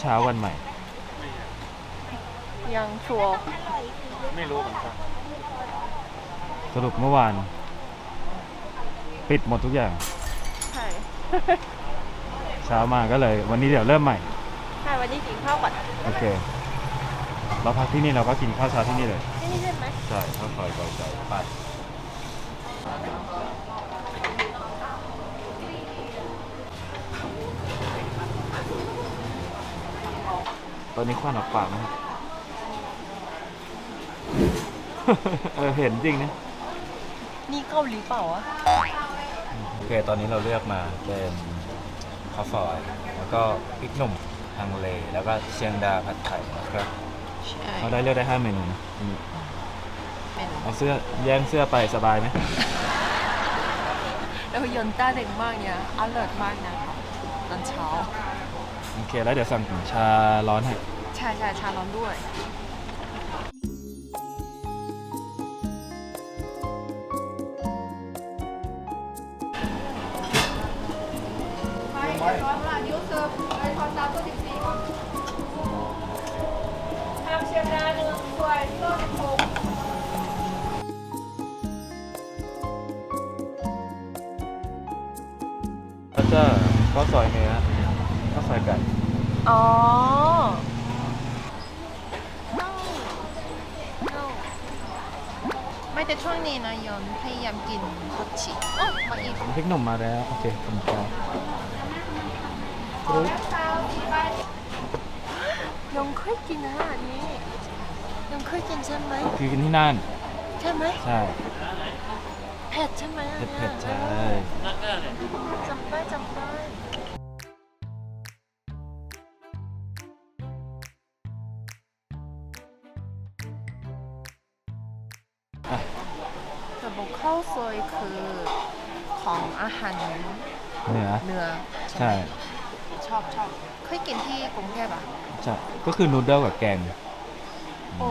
รุ่งเช้าวันใหม่ ยังชัวร์ไม่รู้เหมือนกันสรุปเมื่อวาน ปิดหมดทุกอย่าง ใช่ เช้ามาก็เลย วันนี้เดี๋ยวเริ่มใหม่ ใช่วันนี้กินข้าวก่อนโอเค เราพักที่นี่เราก็กินข้าวเช้าที่นี่เลย ที่นี่ใช่ไหมใช่ข้าวซอยกอยใจไป ตอนนี้ควันออกปากนะครับ เออเห็นจริงนะ นี่เกาหลีเปล่าอะโอเค ตอนนี้เราเลือกมาเป็นข้าวซอย แล้วก็พริกหนุ่มฮังเล แล้วก็เชียงดาผัดไทยนะครับใช่เขาได้เลือกได้5เมนูนะอืมเป็นเอาเสื้อแย่งเสื้อไปสบายไหมแล้วยนต้าเด็กมากเนี่ยอร่อยมากนะคะตอนเช้า โอเค แล้วเดี๋ยวสั่งชาร้อนให้ ใช่ใช่ชาร้อนด้วยก็จะข้าวซอยเนื้อข้าวซอย ไก่อ๋อไม่แต่ช่วงนี้นะยอนพยายามกินฮอตชิโอ้มาอีกพริกหนุ่มมาแล้ว โอเคขอบคุณครับยองเคยกินนะอันนี้ยองเคยกินใช่ไหมคือกินที่นั่น ใช่ไหมใช่เผ็ดใช่ไหมอันเผ็ดเนี้ยเผ็ดๆใช่ จำได้จำได้ ข้าวซอยคือของอาหารเนื้อเนื้อใช่ชอบชอบเคยกินที่กรุงเทพอะใช่ก็คือนูดเดิลกับแกงโอ้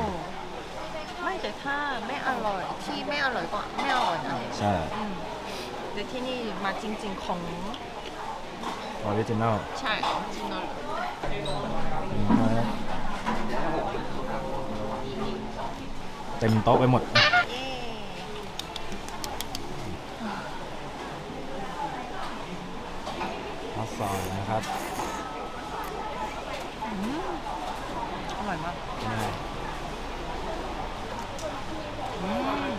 ไม่แต่ถ้าไม่อร่อยที่ไม่อร่อยก็ไม่อร่อยนะใช่อืมแต่ที่นี่มาจริง ๆของออริจินอลใช่จริงเลยเต็มโต๊ะไปหมด เย้ ข้าว ซอยนะครับอร่อยมากนี่อืม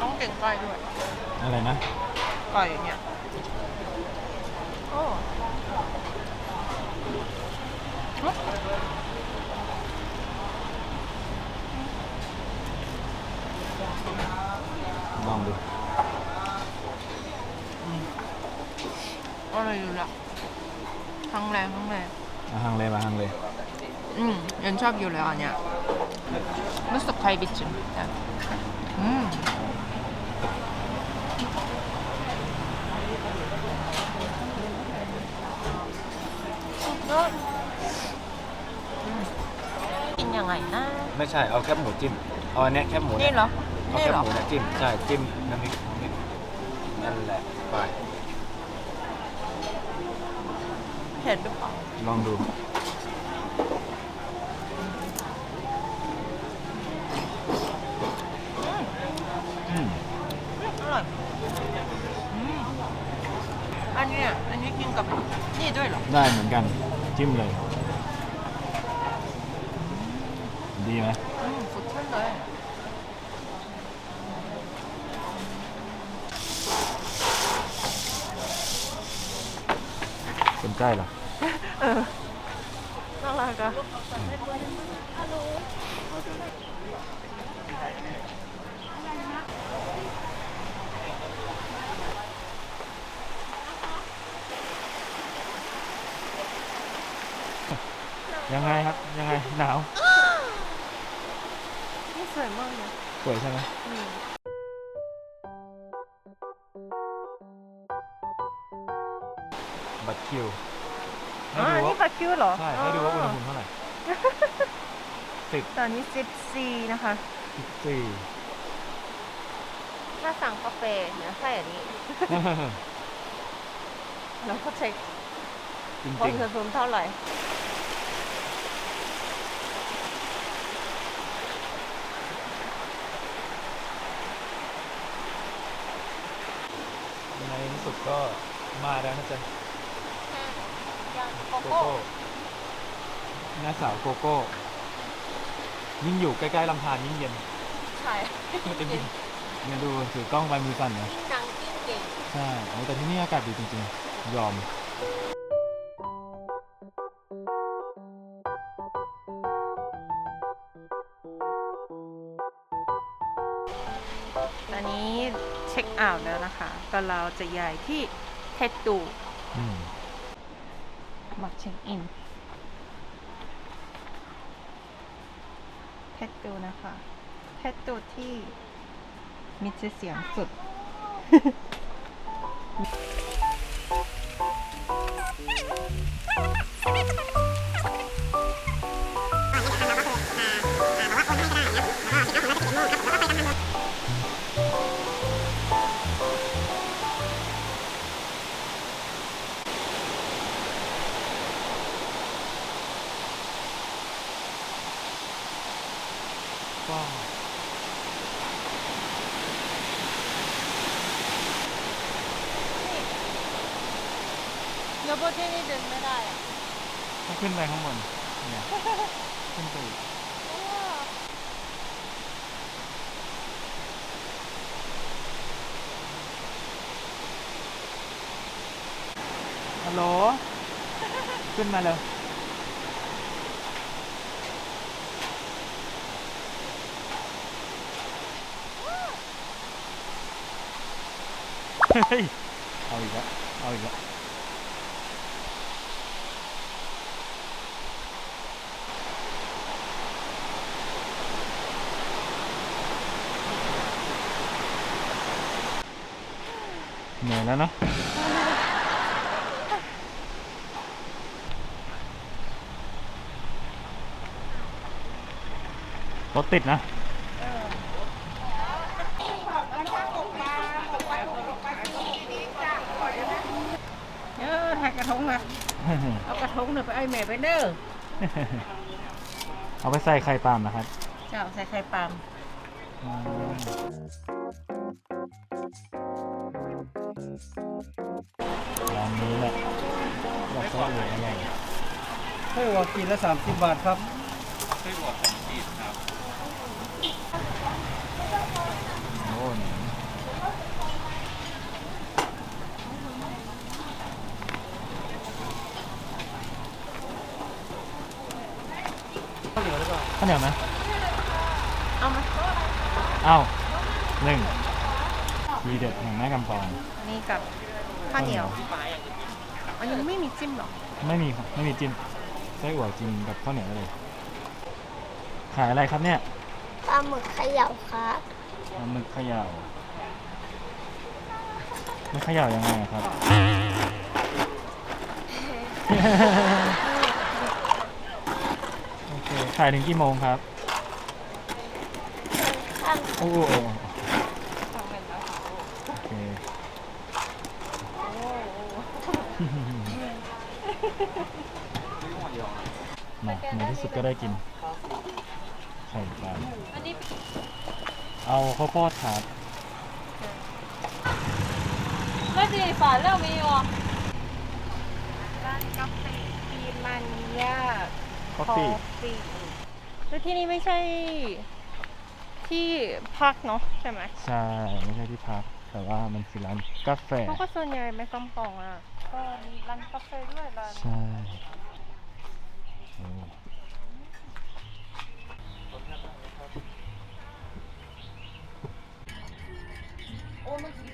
ต้องเก่งไก่ด้วย อะไรนะไก่เนี่ยโอ้ฮะลองดู อร่อยอยู่ละทั้งแรงทั้งแรงมาฮังเลมาฮังเลอืมยันชอบอยู่แล้วอันเนี้ยรู้สึกไข่บิดจินแต่อืม สุดยอดอืมกินยังไงนะ ไม่ใช่เอาแคบหมูจิ้มเอาอันเนี้ยแคบหมูนี่เหรอ เอานี่แคบเหรอ หมูเนี่ยจิ้มใช่จิ้มน้ำพริกน้ำพริกนั่นแหละไป เผ็ดหรือเปล่าลองดูอืมอืมอร่อยอืมอันเนี้ยอันนี้กินกับนี่ด้วยเหรอ ได้เหมือนกัน จิ้มเลย ดีไหม อืมสุดชื่นเลย สนใจเหรอเออน่ารักอะยังไงครับ ยังไงหนาว นี่สวยมากเลยสวยใช่ไหม อืม บัตรคิวอ๋ออันนี้บัตรคิวเหรอใช่ ให้ดูว่าอุณหภูมิเท่าไหร่สิบตอนนี้สิบสี่นะคะสิบสี่ถ้าสั่งกาแฟเนี่ยใส่อันนี้ แล้วก็เช็คจริงบนสุดเท่าไหร่ ๆในที่สุดก็มาแล้วนะจ๊ะ โกโกโก้โก้หน้าสาวโกโก้ ยิ่งอยู่ใกล้ๆลำธารยิ่งเย็นใช่จริงๆเนี่ยดูถือกล้องไปมือสั่นนะหนังกิ้งเก่งใช่โอ้แต่ที่นี่อากาศดีจริงๆ ยอม ตอนนี้เช็คเอาท์แล้วนะคะก็เราจะย้ายที่เทตตูอืม มาเช็คอินเทตตูนะคะเทตตูที่มีชื่อเสียงสุด ไปข้างบนเนี่ยขึ้นไปอีกฮัลโหล ขึ้นมาเลยเฮ้ยเอาอีกแล้วเอาอีกแล้ว เหนื่อย แล้วเนอะรถติดนะเออแหกกระทงนะเอากระทงเนี่ยไปไอ้แม่ไปเด้อเอาไปใส่ไข่ปาล์มนะครับ เจ้าใส่ไข่ปาล์ม อกไส้อั่วอร่อยไส้หัวกินละ30บบาทครับโอ้หนมข้าวเหนียวหรือเปล่าข้าวเหนียวไหมเอามาเอาหนึ่งทีเด็ดแห่งแม่กำปองนี่กับข้าวเหนียว อันนี้ไม่มีจิ้มหรอไม่มีครับไม่มีจิ้มไส้อั่วกินกับข้าวเหนียวได้เลยขายอะไรครับเนี่ยปลาหมึกเขย่าครับปลาหมึกเขย่าไม่เขย่ายังไงอะครับ โอเคขายถึงกี่โมงครับข้างโอ้โห มาในที่สุดก็ได้กินไข่ปลาเอาข้าวโพดครับไม่ดีฝาแล้วมีอะร้านกาแฟปีมันยาคอฟฟี่ฟี่แล้วที่นี่ไม่ใช่ที่พักเนาะใช่ไหมใช่ ไม่ใช่ที่พัก แต่ว่ามันคือร้านกาแฟเพราะก็ส่วนใหญ่ไม่กำปองอะ ก็มีร้านกาแฟด้วยร้านใช่โอ้ลอ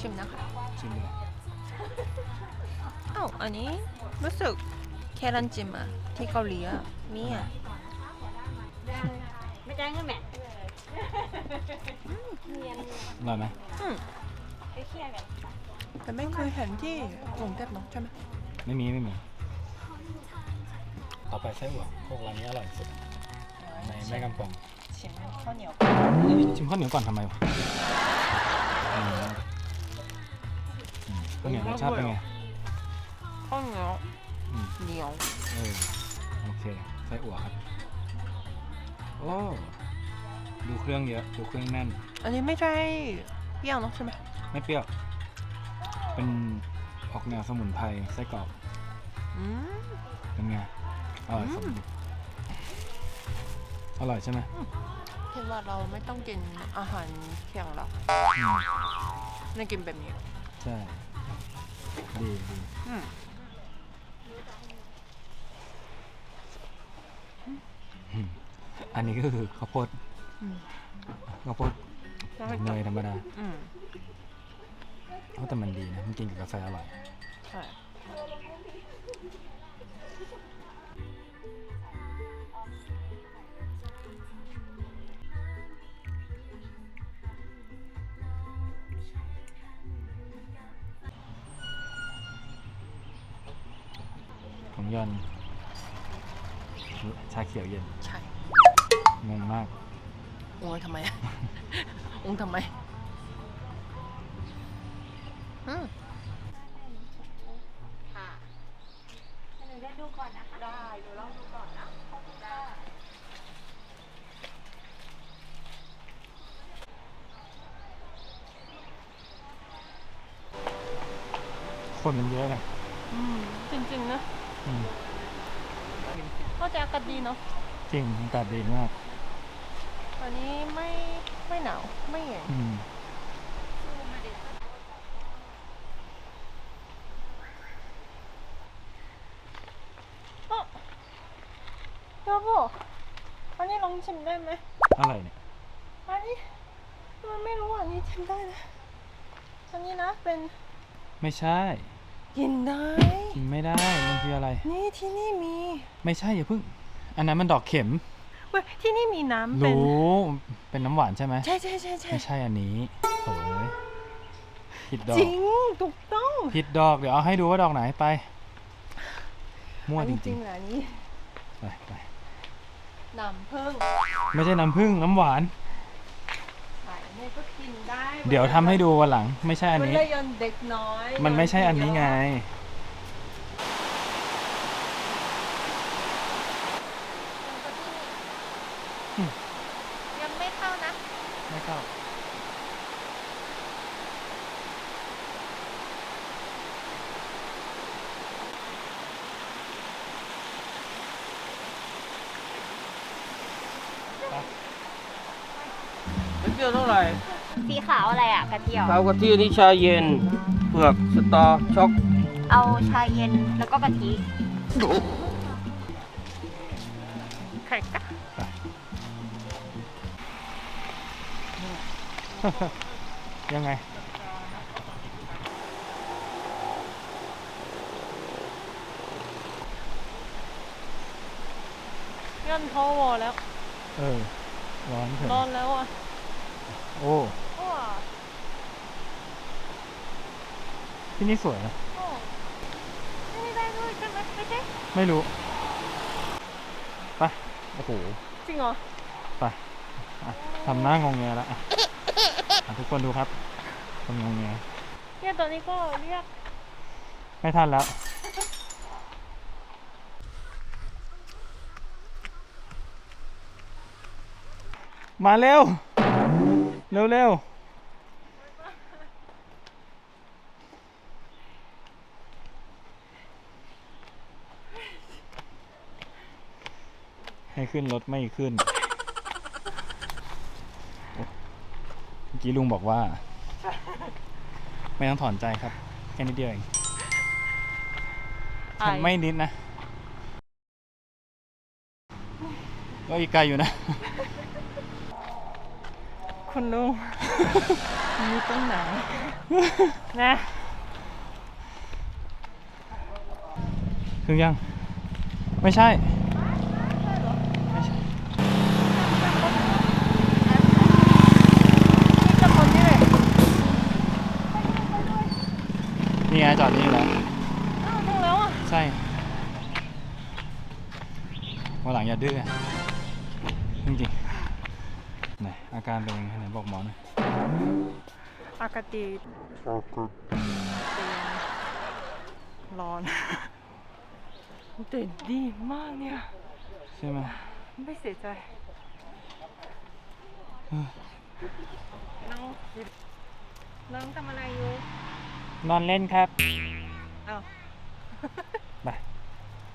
ชิมนะคะชิมเลยอ้าวอันนี้รู้สึกแค่รันจิมอะที่เกาหลีอะมีอะไม่จ่ายเงินแม่อร่อยไหมอืมไปเคลียร์กันแต่ไม่เคยเห็นที่กรุงเทพเนอะใช่ไหมไม่มีไม่มี ต่อไปไส้อั่วพวกร้านนี้อร่อยสุดในแม่กำปองชิมข้าวเหนียวชิมข้าวเหนียวก่อนทำไมวะอืมอืมข้าว เหนียวรสชาติเป็นไงข้าวเหนียวอืมเหนียวเออโอเคไส้อั่วครับโอ้ดูเครื่องเยอะดูเครื่องแน่น อันนี้ไม่ใช่เปรี้ยวเนอะใช่ไหมไม่เปรี้ยว เป็นออกแนวสมุนไพรไส้กรอกอืม เป็นไงอร่อยอืมสมอร่อยใช่ไหมคิดว่าเราไม่ต้องกินอาหารเคียงแล้วอืมไม่กินแบบนี้ ใช่ ดีดีอืมอืมอันนี้ก็คือข้าวโพดอืมข้าวโพดแล้วให้เนยธรรมดาอืม เพราะแต่มันดีนะ มันกินกับกาแฟอร่อย ใช่ ของยอนชาเขียวเย็นใช่ งงมากโอ้ยทำไมอะองค์ทำไมอืม ค่ะหนูได้ดูก่อนนะคะ ได้ดูลองดูก่อนนะได้ คนมันเยอะไง อืมจริงๆนะ อืม ก็จะอากาศดีเนาะ จ ริงอักาศดีมาก ตอนนี้ไม่ไม่หนาวไม่เย็นอืมโยโบอันนี้ลองชิมได้ไหมอะไรเนี่ย อันนี้มันไม่รู้อันนี้ชิมได้นะอันนี้นะเป็นไม่ใช่ กินได้ กินไม่ได้ มันคืออะไร นี่ที่นี่มี ไม่ใช่อย่าเพิ่ง อันนั้นมันดอกเข็ม เว้ยที่นี่มีน้ำเป็น รู้เป็นน้ำหวานใช่ไหมใช่ใช่ใช่ใช่ไม่ใช่อันนี้โถยผิดดอกจริงถูกต้องผิดดอกเดี๋ยวเอาให้ดูว่าดอกไหนไป มั่วอันจนี้จริริงงเหรออันนี้ๆไปไปน้ำผึ้งไม่ใช่น้ำผึ้งน้ำหวานไข่เนี่ยก็กินได้เดี๋ยวทำให้ดูวันหลัง ไม่ใช่อันเวนี้ลายันเด็กน้อยมันไม่ใช่อันนี้ไงยังไม่เข้านะ ไม่เข้า เที่ยวเท่าไหร่ สีขาวอะไรอะกระเทียมขาวกะทินี่ชาเย็น เผือกสตอช็อกเอาชาเย็นแล้วก็กะทิไข่กะยังไงยันท้อวอแล้ว เออ ร้อนเถร้ออะนแล้วอะ โอ้ ว้า ที่นี่สวยนะโอ้ไม่ได้ด้วยใช่ไหมไม่ใช่ไม่รู้ไปโอ้โหจริงเหรอไปอะทำหน้างงแงแล้วอะอะทุกคนดูครับคนงงแงเนี่ยตอนนี้ก็เรียกไม่ทันแล้ว มาเร็ว เร็วเร็ว ให้ขึ้นรถไม่ขึ้นโอ้เมื่อกี้ลุงบอกว่า ไม่ต้องถอนใจครับ แค่นิดเดียวเองอายไม่นิดนะ ก็อีกไกลอยู่นะ คุณลุงมีตรงไหนนะถึงยัง ไม่ใช่ ไม่ใช่ จะคนนี่เลย นี่ไงจ อดนี่แหละอ้าวถึงแล้วอะใช่วันหลังอย่าดื้ออะจริงๆไหนอาการเป็นยังไงไหนบอกหมอหน่อยอากาศดีร้อนแต่ดีมากเนี่ย ใช่ไหมไม่เสียใจน้องน้องทำอะไรอยู่ นอนเล่นครับอ้าวไป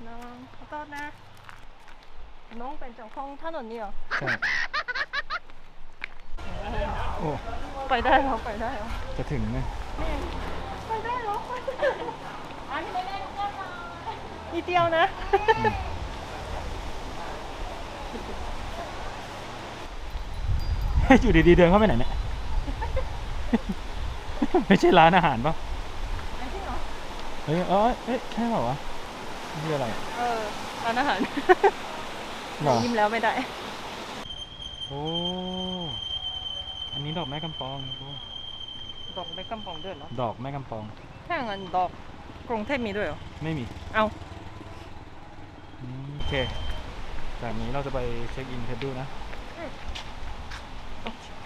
น้องขอโทษนะ น้องเป็นเจ้าของถนนนี่เหรอ ใช่โอ้ ไปได้เหรอ ไปได้เหรอจะถึงไหมไปได้เหรอไปได้เหรออันนี้ไม่ได้ก็มานิดเดียวนะ อยู่ดีๆเดินเข้าไปไหนเนี่ย ไม่ใช่ร้านอาหารปะ เฮ้ยเอ้ยเอ้ยใช่เปล่าวะนี่อะไรเออร้านอาหารหรอยิ้มแล้วไม่ได้ โอ้ อันนี้ดอกแม่กำปองโอ้ดอกไม้กำปองด้วยเหรอ ดอกแม่กำปองถ้าอย่างนั้นดอกกรุงเทพมีด้วยเหรอ ไม่มี เอาอืมโอเค จากนี้เราจะไปเช็คอินเทดดูนะ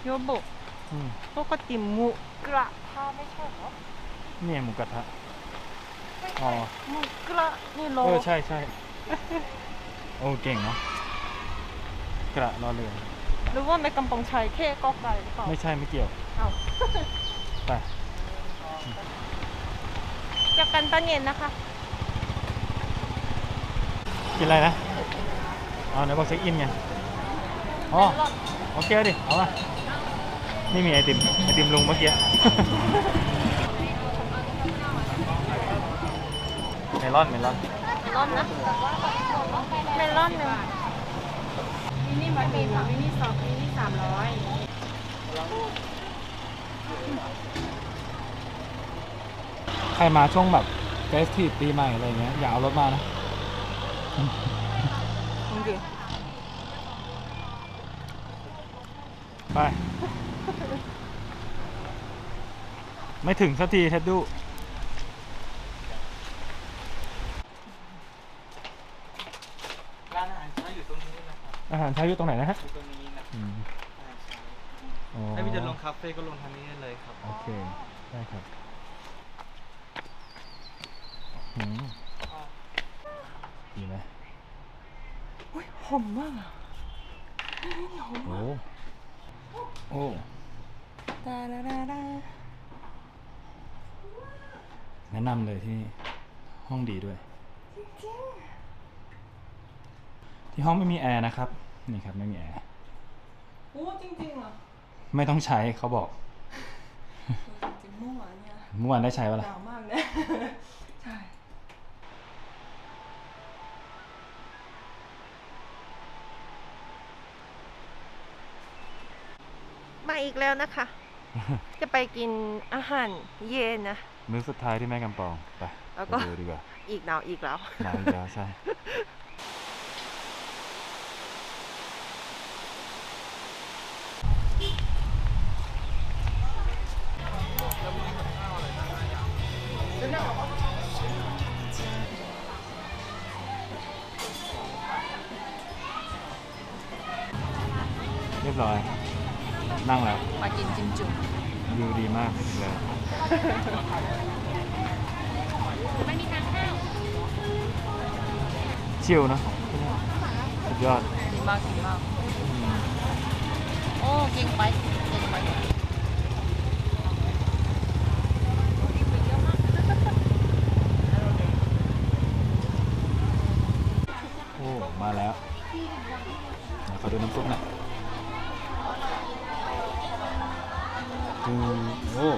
โยโบะอืมปกติหมูกระทะไม่ใช่เหรอ เนี่ยหมูกระทะ อ๋อหมูกระนี่โลเออใช่ใช่โอ้เก่งเนาะกระรอเรือหรือว่าไม่กำปองชัยแค่กอไก่หรือเปล่าไม่ใช่ไม่เกี่ยวเอา ไปเจอกันตอนเย็นนะคะ กินอะไรนะเอาไหนบอกเช็คอินไงอ๋อโอเคดิเอามานี่มีไอติมไอติมลุงเมื่อกี้ เม ลอนเมลอนร้อนนะเมลอนหนึ่งมินิมันมีค่ะมินิสองมินิสามร้อยใครมาช่วงแบบเฟสทีฟปีใหม่อะไรเงี้ยอย่าเอารถมานะจริงไป ไม่ถึงสักทีเท็ดดู ร้านอาหารเช้าอยู่ตรงนี้นะครับ อาหารไทยอยู่ตรงไหนนะฮะอยู่ตรงนี้นะอืมอ๋อถ้าพี่จะลงคาเฟ่ก็ลงทางนี้ได้เลยครับ โอเคได้ครับอืมดีไหมๆอุ้ยหอมมากอะโอ้โอ้ดาดาดาดาแนะนำเลยที่นี่ห้องดีด้วยที่ห้องไม่มีแอร์นะครับ นี่ครับไม่มีแอร์โอ้จริงๆเหรอไม่ต้องใช้เขาบอกจริงๆเมื่อวานเนี่ยเมื่อวานได้ใช้ปะหล่ะนาวมากเลยใช่ มาอีกแล้วนะคะ จะไปกินอาหารเย็นนะ มื้อสุดท้ายที่แม่กำปองไปแล้วก็ ไปดูดีกว่าอีกหนาวอีกแล้ว หนาวอีกแล้วใช่ ชิลเนอะสุดยอดดีมากดีมาก โอ้เก่งไปเก่งไปโอ้มาแล้วไหนขอดูน้ำซุปหน่อยดูโอ้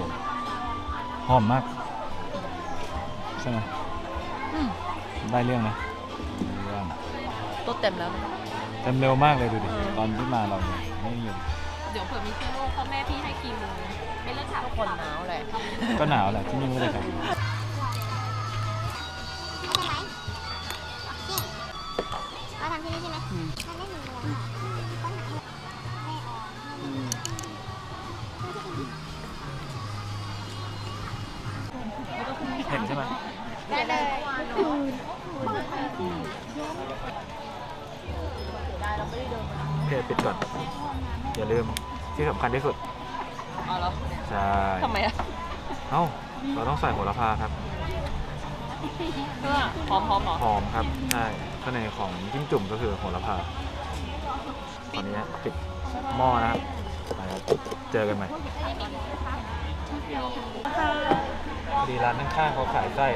หอมมาก ใช่ไหมอืมได้เรื่องนะได้เรื่องตัว เต็มแล้วนะเต็มเร็วมากเลยดูดิตอนที่มาเราเนี่ยไม่อยู่เดี๋ยวเผื่อมีเชื้อโรคพ่อแม่พี่ให้คีโมเป็นเลือดขาวทุกคนหนาวแหละก็หนาวแหละที่นี่ไม่ได้ครับำที่นี่ใช่ไหมมันไม่มีเลยค่ะต้นหอมไม่ออกเห็นใช่ไหมได้เลย โอเคปิดก่อน อย่าลืมที่สำคัญที่สุดอ๋อเหรอใช่ ทำไมอะเอ้า เราต้องใส่โหระพาครับ เพื่อหอมหอมหรอหอมครับ ใช่ข้างในของจิ้มจุ่มก็คือโหระพา ตอนนี้ปิดหม้อนะครับไปครับเจอกันใหม่พอดีร้านข้างๆเขาขายไส้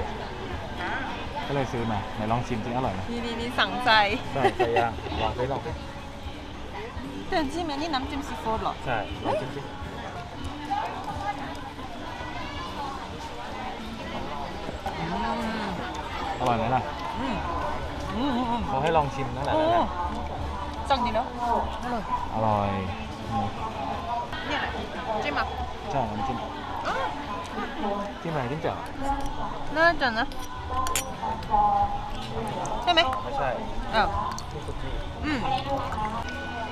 ก็เลยซื้อมาไหนลองชิมจริงอร่อยไหมนี่นี่นี่สั่งใจ ใช่ไส้ย่างลองไปลองแต่จิ้มอันนี้น้ำจิ้มซีฟู้ดเหรอ ใช่ลองชิมสิอร่อยไหมล่ะอืมอืมอืมอืมเขาให้ลองชิมนั่นแหละโอ้นั่นแหละจังดีเนาะอร่อยอร่อยอืมเนี่ยจิ้มอะใช่น้ำจิ้มจิ้มอะไรจิ้มแจ่วน่าจะนะ ใช่ไหมไม่ใช่อ้าวจิ้มซุกี้อืม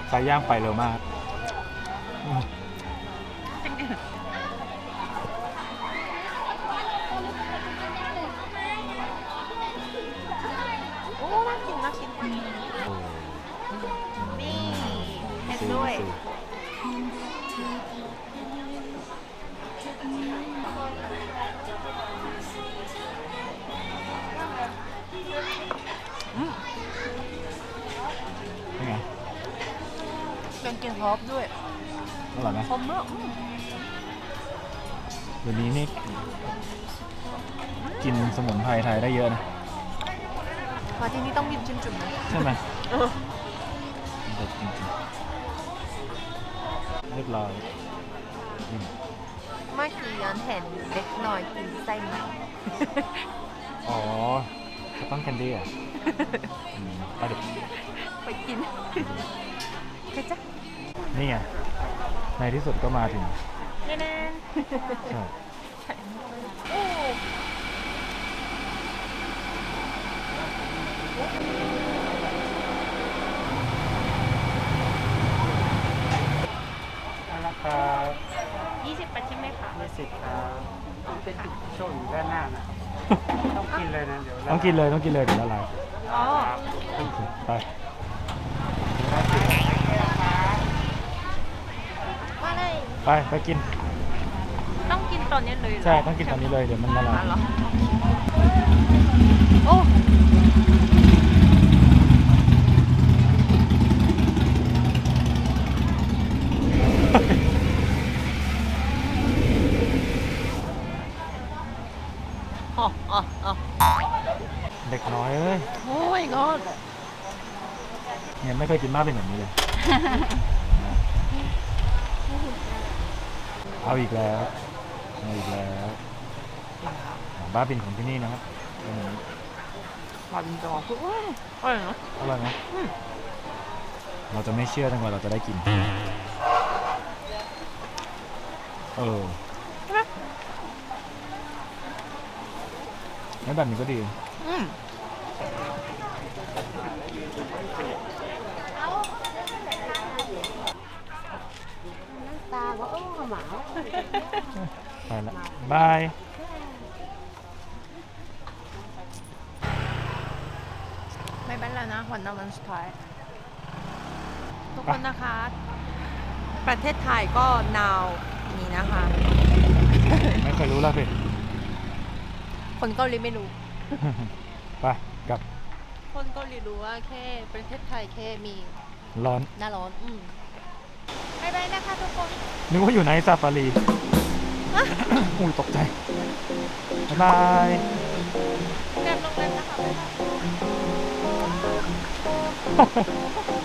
ไส้ย่างไปเร็วมากอืมจริงดิโอ้น่ากินน่ากินโอ้นี่เผ็ดซีด้วยซี กลิ่นฮอปด้วยอร่อยไหมหอมมากอืมเดี๋ยวนี้นี่กินสมุนไพรไทยได้เยอะนะ มาที่นี่ต้องกินจิ้มจุ่มนะใช่ไหมเออเด็ดจริงๆเรียบร้อยอืมเมื่อกี้ยันเห็นเด็กน้อยกินไส้ไหม อ๋อจะต้องแคนดี้อะอืมไปเด็กไปกินใครจ๊ะ นี่ไง ในที่สุดก็มาถึงแน่ใช่นะครับยี่สิบปัจใช่ไหมคะมีสิทธิ์ครับเป็นโชว์อยู่ด้านหน้านะครับต้องกินเลยนะเดี๋ยวต้องกินเลยต้องกินเลยเดี๋ยวละลายอ๋อโอเคไป ว่าเลย ไปไปกิน ต้องกินตอนนี้เลยเหรอใช่ต้องกินตอนนี้เลยเดี๋ยวมันละลาอ๋อยเหรอโอ้อ๋ออ๋ออ๋อเด็กน้อยเอ้ยโอ้ยงอดเนี่ยไม่เคยกินมากเป็นแบบนี้เลย เอาอีกแล้วเอาอีกแล้วของบ้าบินของที่นี่นะครับเป็นอย่างนี้หวานจังคืออืมอร่อยเนาะอร่อยไหมเราจะไม่เชื่อจนกว่าเราจะได้กิน เออใช่ไหมแล้วแบบนี้ก็ดี อืม ตาก็เออหมาไปละบายไม่เป็นแล้วนะวันนั้นวันสุดท้าย ทุกคนนะคะ ประเทศไทยก็หนาวนี้นะคะ ไม่เคยรู้แล้วสิคนเกาหลีไม่รู้ ไปกลับ คนเกาหลีรู้ว่าแค่ประเทศไทยแค่มีร้อน หน้าร้อน อืม บ๊ายบายนะคะทุกคนนึกว่าอยู่ในซาฟารีอุ้ยตกใจ บ๊ายบายแบบโรงแรมนะคะบ๊ายบายโอ้โห